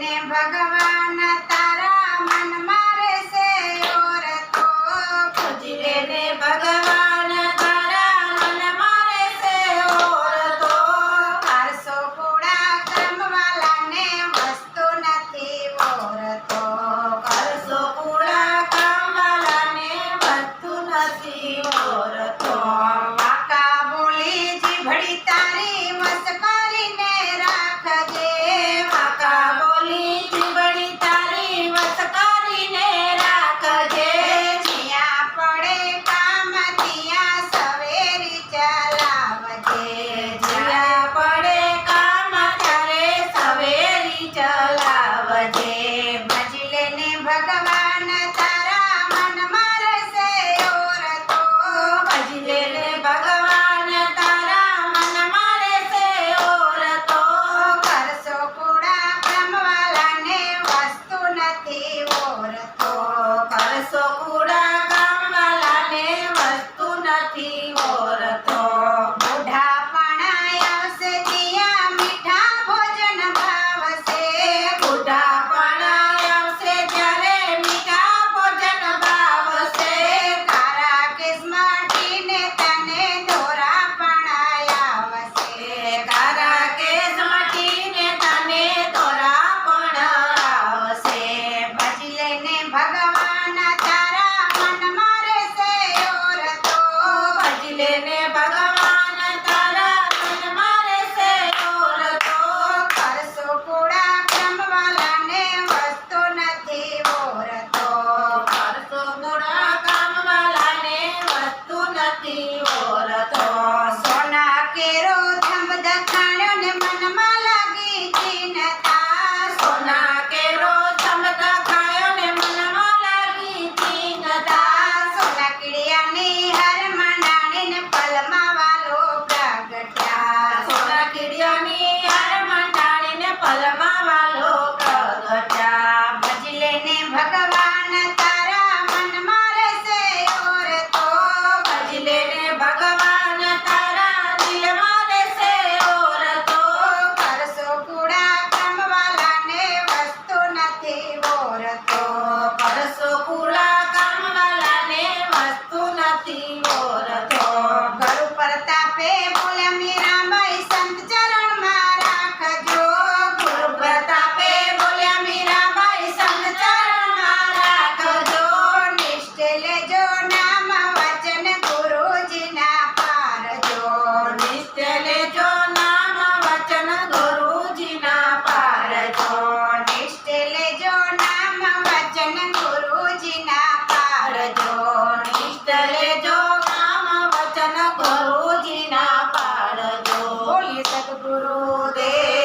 ભગવાન તારા ભજે ભજલે ભગવાન તારા મનમાં રહેશે ઓરતો ભજલે ને ભગવાન તારા મનમાં રહેશે ઓરતો કરશો કુડા વસ્તુ નથી ઓરતો કરશો કુડા सद्गुरुदेव।